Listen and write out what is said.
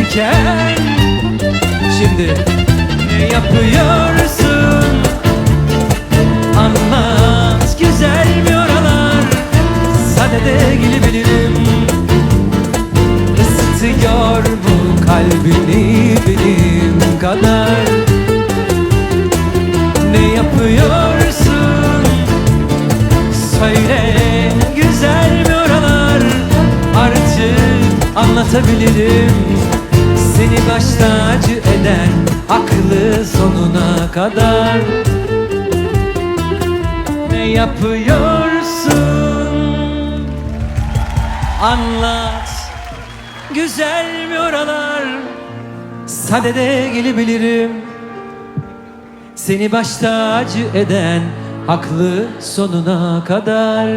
Derken Şimdi ne yapıyorsun? Anlat güzel mi oralar. Sadede bilirim Isıtıyor mu kalbini benim kadar. Ne yapıyorsun? Söyle güzel mi oralar. Artık anlatabilirim Seni baş tacı eden Aklı sonuna kadar. Ne yapıyorsun? Anlat. Güzel mi oralar? Sadede gelebilirim. Seni baş tacı eden Haklı sonuna kadar